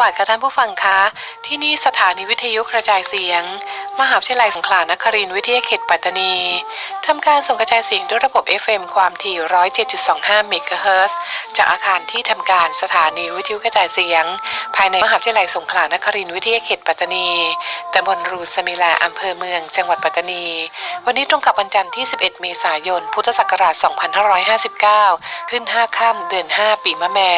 วัสดีค่ะท่านผู้ฟังคะ ที่นี่สถานีวิทยุกระจายเสียง มหาวิทยาลัยสงขลานครินทร์วิทยาเขตปัตตานีทำการส่งกระจายเสียงด้วยระบบ FM ความถี่ 107.25 เมกะเฮิรตซ์จากอาคารที่ทำการสถานีวิทยุกระจายเสียง ภายในมหาวิทยาลัยสงขลานครินทร์วิทยาเขตปัตตานีตำบลรูสมิลาอำเภอเมือง จังหวัดปัตตานี วันนี้ตรงกับวันจันทร์ที่ 11 เมษายน พุทธศักราช 2559 ขึ้น 5 ค่ำเดือน 5 ปีมะแม่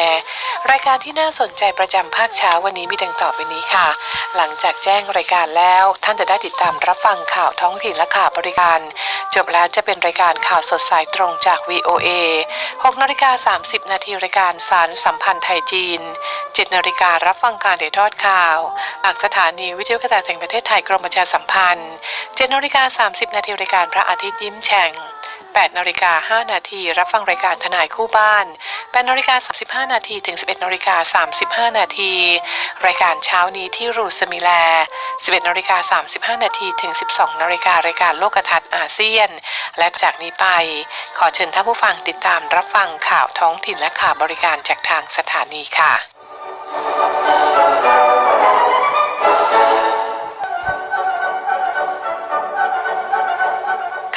รายการที่น่าสนใจประจำภาคเช้าวันนี้มีดังต่อไปนี้ค่ะ หลังจากแจ้งรายการแล้ว ท่านจะได้ติดตามรับฟังข่าวท้องถิ่นและข่าวบริการ จบแล้วจะเป็นรายการข่าวสดสายตรงจาก VOA 6นาฬิกา30 นาทีรายการสารสัมพันธ์ไทยจีน 7นาฬิการับฟังการเดทอดข่าวจากสถานีวิทยุกระจายเสียงประเทศไทยกรมประชาสัมพันธ์7นาฬิกา30 นาทีรายการพระอาทิตย์ยิ้มแฉ่ง 8นาฬิกา5นาทีรับฟังรายการทนายคู่บ้าน8นาฬิกา35นาทีถึง 11นาฬิกา35นาทีรายการเช้านี้ที่รูสมิแล 11นาฬิกา35นาทีถึง 12นาฬิการายการโลกทัศน์อาเซียน และจากนี้ไป ขอเชิญท่านผู้ฟังติดตามรับฟังข่าวท้องถิ่นและข่าวบริการจากทางสถานีค่ะ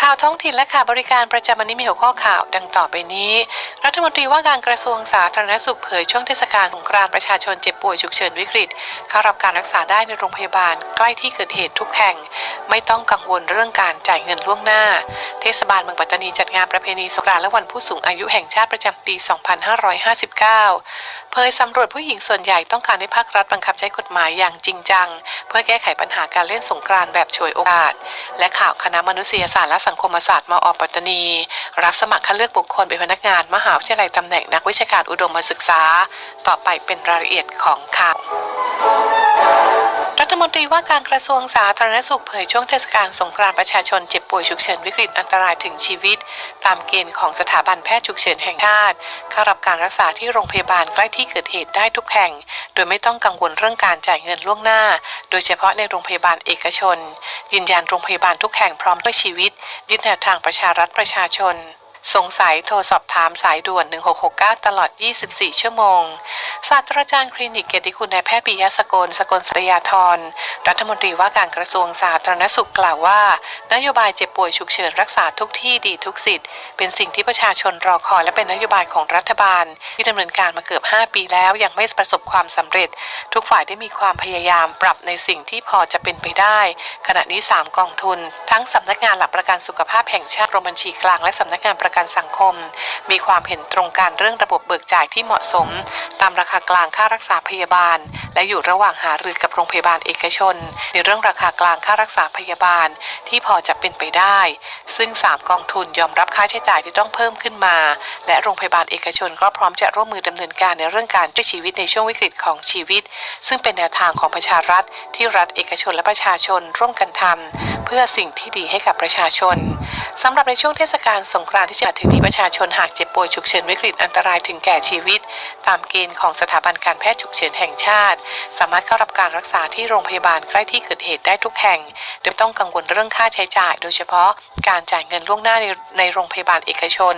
ข่าวท้องถิ่นและข่าวบริการประจำวันนี้มีหัวข้อข่าวดังต่อไปนี้ รัฐมนตรีว่าการกระทรวงสาธารณสุขเผยช่วงเทศกาลสงกรานต์ประชาชนเจ็บป่วยฉุกเฉินวิกฤต เข้ารับการรักษาได้ในโรงพยาบาลใกล้ที่เกิดเหตุทุกแห่ง ไม่ต้องกังวลเรื่องการจ่ายเงินล่วงหน้า เทศบาลเมืองปัตตานีจัดงานประเพณีสงกรานต์และวันผู้สูงอายุแห่งชาติประจำปี 2559 เผยสำรวจผู้หญิงส่วนใหญ่ต้องการให้ภาครัฐบังคับใช้กฎหมายอย่างจริงจัง เพื่อแก้ไขปัญหาการเล่นสงกรานต์แบบฉวยโอกาส และข่าวคณะมนุษยศาสตร์และสังคมศาสตร์มอปัตตานี รับสมัครคัดเลือกบุคคลเป็นพนักงานมหาวิทยาลัยตำแหน่งนักวิชาการอุดมศึกษา ต่อไปเป็นรายละเอียดของข่าว มนตรีว่าการกระทรวงสาธารณสุขเผยช่วงเทศกาลสงกรานต์ประชาชนเจ็บป่วยฉุกเฉินวิกฤตอันตรายถึงชีวิต ตามเกณฑ์ของสถาบันแพทย์ฉุกเฉินแห่งชาติเข้ารับการรักษาที่โรงพยาบาลใกล้ที่เกิดเหตุได้ทุกแห่ง โดยไม่ต้องกังวลเรื่องการจ่ายเงินล่วงหน้า โดยเฉพาะในโรงพยาบาลเอกชน ยืนยันโรงพยาบาลทุกแห่งพร้อมด้วยชีวิต ยึดแนวทางประชารัฐประชาชน สงสัยโทรสอบถามสายด่วน 1669 ตลอด 24 ชั่วโมง ศาสตราจารย์คลินิกเกียรติคุณนายแพทย์ปิยะสกลสกลสตยาธร รัฐมนตรีว่าการกระทรวงสาธารณสุขกล่าวว่า นโยบายเจ็บป่วยฉุกเฉินรักษาทุกที่ดีทุกสิทธิ์ เป็นสิ่งที่ประชาชนรอคอยและเป็นนโยบายของรัฐบาล ที่ดำเนินการมาเกือบ 5 ปีแล้วยังไม่ประสบความสำเร็จ ทุกฝ่ายได้มีความพยายามปรับในสิ่งที่พอจะเป็นไปได้ ขณะนี้ 3 กองทุน ทั้งสำนักงานหลักประกันสุขภาพแห่งชาติกรมบัญชีกลางและสำนักงานประกันสังคม มีความเห็นตรงกันเรื่องระบบเบิกจ่ายที่เหมาะสม ตามราคากลางค่ารักษาพยาบาล และอยู่ระหว่างหารือกับโรงพยาบาลเอกชน ในเรื่องราคากลางค่ารักษาพยาบาลที่พอจะเป็นไปได้ ซึ่ง 3 กองทุนยอมรับค่าใช้จ่ายที่ต้องเพิ่มขึ้นมา และโรงพยาบาลเอกชนก็พร้อมจะร่วมมือดำเนินการในเรื่องการช่วยชีวิตในช่วงวิกฤตของชีวิต ซึ่งเป็นแนวทางของประชารัฐ ที่รัฐเอกชนและประชาชนร่วมกันทำเพื่อสิ่งที่ดีให้กับประชาชนสำหรับในช่วงเทศกาลสงกรานต์ที่จะมาถึงนี้ประชาชนหากเจ็บป่วยฉุกเฉินวิกฤตอันตรายถึงแก่ชีวิต ตามเกณฑ์ของสถาบันการแพทย์ฉุกเฉินแห่งชาติ สามารถเข้ารับการรักษาที่โรงพยาบาลใกล้ที่เกิดเหตุได้ทุกแห่ง โดยไม่ต้องกังวลเรื่องค่าใช้จ่าย โดยเฉพาะการจ่ายเงินล่วงหน้าในในโรงพยาบาลเอกชน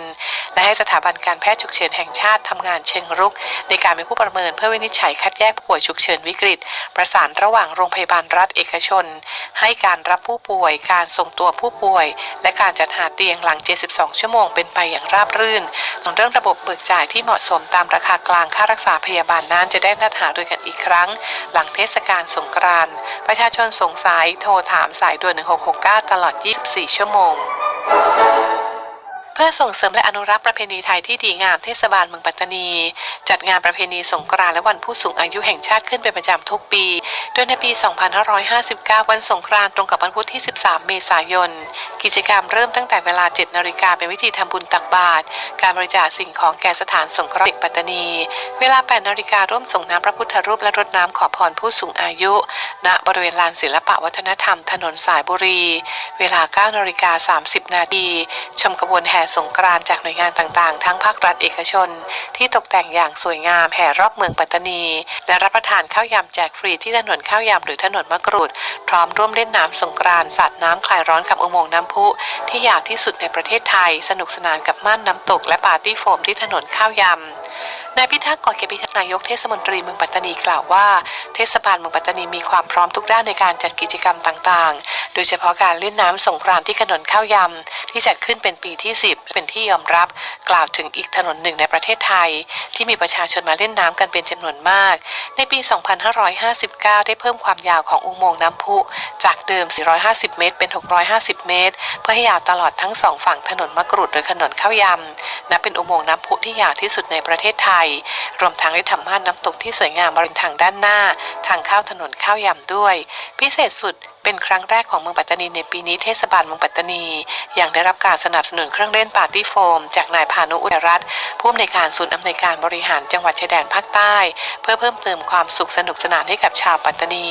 และให้สถาบันการแพทย์ฉุกเฉินแห่งชาติทำงานเชิงรุก ในการเป็นผู้ประเมินเพื่อวินิจฉัยคัดแยกผู้ป่วยฉุกเฉินวิกฤต ประสานระหว่างโรงพยาบาลรัฐเอกชน ให้การรับผู้ป่วย การส่งตัวผู้ป่วย และการจัดหาเตียงหลัง 72 ชั่วโมงเป็นไปอย่างราบรื่น ส่วนเรื่องระบบเบิกจ่ายที่เหมาะสมตามราคากลางค่ารักษาพยาบาลนั้นจะได้นัดหารือกันอีกครั้ง หลังเทศกาลสงกรานต์ประชาชนสงสัยโทรถามสายด่วน 1669 ตลอด 24 ชั่วโมง พื่อส่งเสริมและอนุรักษ์ประเพณีไทยที่ดีงามเทศบาลเมืองปัตตานี จัดงานประเพณีสงกรานต์และวันผู้สูงอายุแห่งชาติขึ้นเป็นประจำทุกปี โดยในปี 2559 วันสงกรานต์ตรงกับวันพุธที่ 13 เมษายน กิจกรรมเริ่มตั้งแต่เวลา 7 นาฬิกาเป็นวิธีทำบุญตักบาตรการบริจาคสิ่งของแก่สถานสงเคราะห์เด็กปัตตานี เวลา 8 นาฬิการ่วมส่งน้ำพระพุทธรูปและรดน้ำขอพรผู้สูงอายุ ณบริเวณลานศิลปะวัฒนธรรม ถนนสายบุรี เวลา 9 นาฬิกา 30 นาทีชมขบวนแห่สงกรานจากหน่วยงานต่างๆ ทั้งภาครัฐเอกชน ที่ตกแต่งอย่างสวยงามแห่รอบเมืองปัตตานี และรับประทานข้าวยำแจกฟรีที่ถนนข้าวยำหรือถนนมะกรูด พร้อมร่วมเล่นน้ำสงกรานต์สาดน้ำคลายร้อนกับอุโมงค์น้ำพุ ที่ยาวที่สุดในประเทศไทย สนุกสนานกับม่านน้ำตกและปาร์ตี้โฟมที่ถนนข้าวยำ นายพิทักษ์ก่อเกียรติพิทักษ์นายกเทศมนตรีเมืองปัตตานีกล่าวว่า เทศบาลเมืองปัตตานีมีความพร้อมทุกด้านในการจัดกิจกรรมต่างๆ โดยเฉพาะการเล่นน้ำสงกรานต์ที่ถนนข้าวยำ ที่จัดขึ้นเป็นปีที่ 10 เป็นที่ยอมรับ กล่าวถึงอีกถนนหนึ่งในประเทศไทย ที่มีประชาชนมาเล่นน้ำกันเป็นจำนวนมาก ในปี 2559 ได้เพิ่มความยาวของอุโมงค์น้ำพุ จากเดิม 450 เมตร เป็น 650 เมตร เพื่อให้ยาวตลอดทั้งสองฝั่งถนนมะกรูดหรือถนนข้าวยำนับเป็นอุโมงค์น้ำพุที่ยาวที่สุดในประเทศไทยรวมทั้งได้ทำม่านน้ำตกที่สวยงามบริเวณทางด้านหน้า ทางเข้าถนนข้าวยำด้วย พิเศษสุด เป็นครั้งแรกของเมืองปัตตานีในปีนี้เทศบาลเมืองปัตตานียังได้รับการสนับสนุนเครื่องเล่นปาร์ตี้โฟม จากนายพานุอุดรัตน์ผู้อำนวยการศูนย์อำนวยการบริหารจังหวัดชายแดนภาคใต้ เพื่อเพิ่มเติมความสุขสนุกสนานให้กับชาวปัตตานี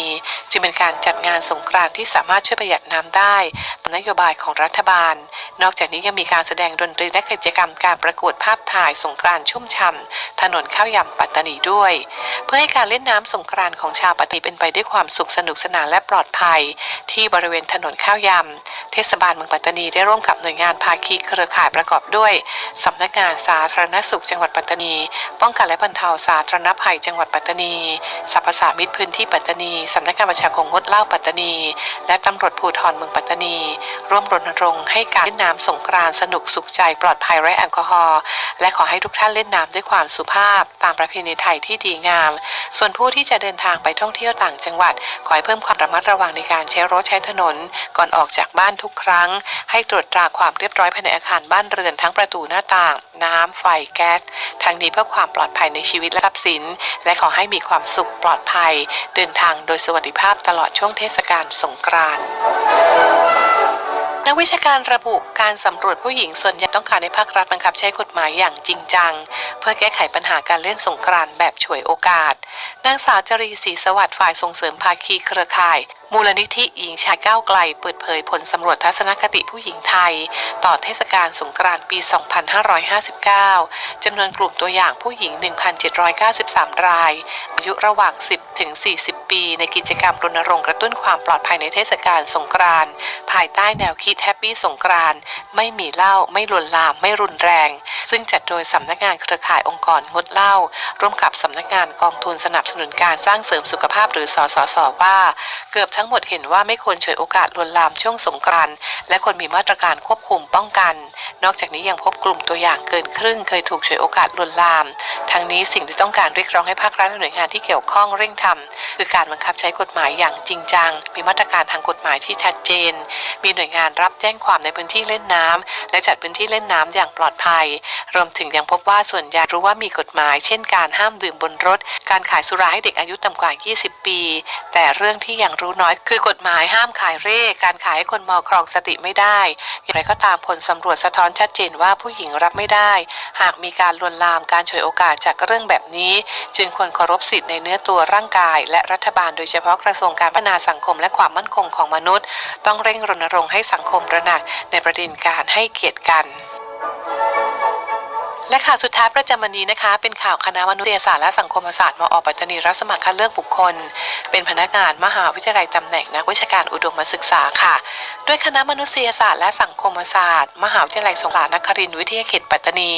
จึงเป็นการจัดงานสงกรานต์ที่สามารถช่วยประหยัดน้ำได้ตามนโยบายของรัฐบาล นอกจากนี้ยังมีการแสดงดนตรีและกิจกรรมการประกวดภาพถ่ายสงกรานต์ชุ่มฉ่ำถนนข้าวยำปัตตานีด้วย เพื่อให้การเล่นน้ำสงกรานต์ของชาวปัตตานีเป็นไปด้วยความสุขสนุกสนานและปลอดภัยที่บริเวณถนนข้าวยำ ทศบาลเมืองปัตตานีได้ร่วมกับหน่วยงานภาคีเครือข่ายประกอบด้วยสำนักงานสาธารณสุขจังหวัดปัตตานี ป้องกันและบรรเทาสาธารณภัยจังหวัดปัตตานีสรรพสามิตรพื้นที่ปัตตานีสำนักงานประชาคมงดเหล้าปัตตานี และตำรวจภูธรเมืองปัตตานี ร่วมรณรงค์ให้การเล่นน้ำสงกรานต์สนุกสุขใจปลอดภัยไร้แอลกอฮอล์และขอให้ทุกท่านเล่นน้ำด้วยความสุภาพ ตามประเพณีไทยที่ดีงาม ส่วนผู้ที่จะเดินทางไปท่องเที่ยวต่างจังหวัด ขอให้เพิ่มความระมัดระวังในการใช้รถใช้ถนน ก่อนออกจากบ้านทุกครั้ง ให้ตรวจตราความเรียบร้อยภายในอาคารบ้านเรือนทั้งประตูหน้าต่าง น้ำไฟแก๊สทั้งนี้เพื่อความปลอดภัยในชีวิตและทรัพย์สิน และขอให้มีความสุขปลอดภัย เดินทางโดยสวัสดิภาพตลอดช่วงเทศกาลสงกรานต์นักวิชาการระบุการสำรวจผู้หญิงส่วนใหญ่ต้องการให้ภาครัฐบังคับใช้กฎหมายอย่างจริงจัง เพื่อแก้ไขปัญหาการเล่นสงกรานต์แบบฉวยโอกาส นางสาวจรีศรีสวัสดิ์ฝ่ายส่งเสริมภาคีเครือข่ายมูลนิธิหญิงชายก้าวไกลเปิดเผยผลสำรวจทัศนคติผู้หญิงไทย ต่อเทศกาลสงกรานต์ปี 2559 จำนวนกลุ่มตัวอย่างผู้หญิง 1,793 ราย อายุระหว่าง 10 ถึง 40 ปี ในกิจกรรมรณรงค์กระตุ้นความปลอดภัยในเทศกาลสงกรานต์ภายใต้แนวคิดแฮปปี้สงกรานต์ไม่มีเหล้าไม่ลวนลามไม่รุนแรง ซึ่งจัดโดยสำนักงานเครือข่ายองค์กรงดเหล้าร่วมกับสำนักงานกองทุนสนับสนุนการสร้างเสริมสุขภาพหรือสสสว่า เกือบทั้งหมดเห็นว่าไม่ควรเฉยโอกาสลวนลามช่วงสงกรานต์และควรมีมาตรการควบคุมป้องกัน นอกจากนี้ยังพบกลุ่มตัวอย่างเกินครึ่งเคยถูกเฉยโอกาสลวนลาม ทั้งนี้สิ่งที่ต้องการเรียกร้องให้ภาครัฐและหน่วยงานที่เกี่ยวข้องเร่งทำคือการบังคับใช้กฎหมายอย่างจริงจัง มีมาตรการทางกฎหมายที่ชัดเจน มีหน่วยงานรับแจ้งความในพื้นที่เล่นน้ำและจัดพื้นที่เล่นน้ำอย่างปลอดภัย รวมถึงยังพบว่าส่วนใหญ่รู้ว่ามีกฎหมาย เช่น การห้ามดื่มบนรถ การขายสุราให้เด็กอายุต่ำกว่า 20 ปี แต่เรื่องที่ยังรู้น้อยคือกฎหมายห้ามขายเร่การขายให้คนมาครองสติไม่ได้ อย่างไรก็ตามผลสำรวจสะท้อนชัดเจนว่าผู้หญิงรับไม่ได้ หากมีการลวนลามการฉวยโอกาสจากเรื่องแบบนี้ จึงควรเคารพสิทธิในเนื้อตัวร่างกาย และรัฐบาลโดยเฉพาะกระทรวงการพัฒนาสังคมและความมั่นคงของมนุษย์ ต้องเร่งรณรงค์ให้สังคมระหนักในประเด็นการให้เกียรติกัน และข่าวสุดท้ายประจำวันนี้นะคะ เป็นข่าวคณะมนุษยศาสตร์และสังคมศาสตร์มอปัตตานีรับสมัครคัดเลือกบุคคล เป็นพนักงานมหาวิทยาลัยตำแหน่งนักวิชาการอุดมศึกษาค่ะ ด้วยคณะมนุษยศาสตร์และสังคมศาสตร์ มหาวิทยาลัยสงขลานครินทร์วิทยาเขตปัตตานี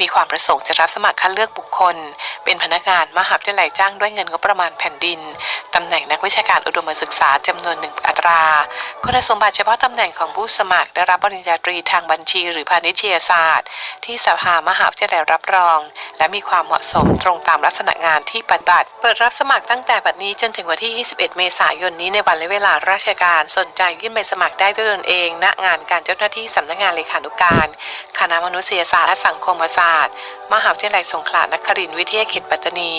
มีความประสงค์จะรับสมัครคัดเลือกบุคคล เป็นพนักงานมหาวิทยาลัยจ้างด้วยเงินงบประมาณแผ่นดินตำแหน่งนักวิชาการอุดมศึกษาจำนวนหนึ่งอัตราคุณสมบัติเฉพาะตำแหน่งของผู้สมัครได้รับปริญญาตรีทางบัญชี หรือพาณิชยศาสตร์ ที่สภามหาวิทยาลัยรับรอง และมีความเหมาะสมตรงตามลักษณะงานที่ปฏิบัติ เปิดรับสมัครตั้งแต่บัดนี้จนถึงวันที่ 21 เมษายนนี้ในวันและเวลาราชการ สนใจยื่นใบสมัครได้ด้วยตนเอง ณ งานการเจ้าหน้าที่สำนักงานเลขานุการ คณะมนุษยศาสตร์และสังคมศาสตร์ มหาวิทยาลัยสงขลานครินทร์วิทยาเขตปัตตานี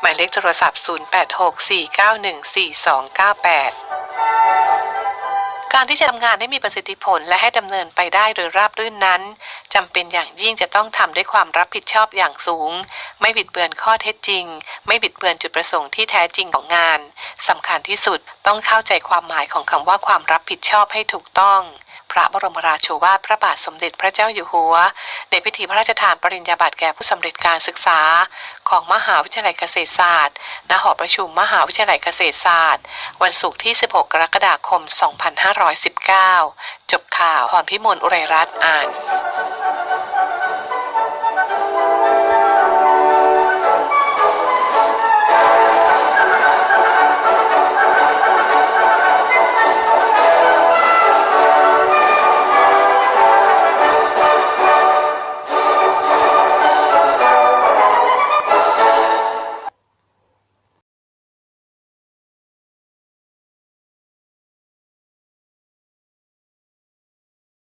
หมายเลขโทรศัพท์ 0864914298 การที่จะทำงานให้มีประสิทธิผลและให้ดำเนินไปได้โดยราบรื่นนั้นจำเป็นอย่างยิ่งจะต้องทำด้วยความรับผิดชอบอย่างสูง ไม่บิดเบือนข้อเท็จจริง ไม่บิดเบือนจุดประสงค์ที่แท้จริงของงานสำคัญที่สุดต้องเข้าใจความหมายของคำว่าความรับผิดชอบให้ถูกต้อง พระบรมราโชวาทพระบาทสมเด็จพระเจ้าอยู่หัวในพิธีพระราชทานปริญญาบัตรแก่ผู้สำเร็จการศึกษา ของมหาวิทยาลัยเกษตรศาสตร์ ณ หอประชุมมหาวิทยาลัยเกษตรศาสตร์ วันศุกร์ที่ 16 กรกฎาคม 2519 จบข่าวพรพิมลอุไรรัตน์อ่าน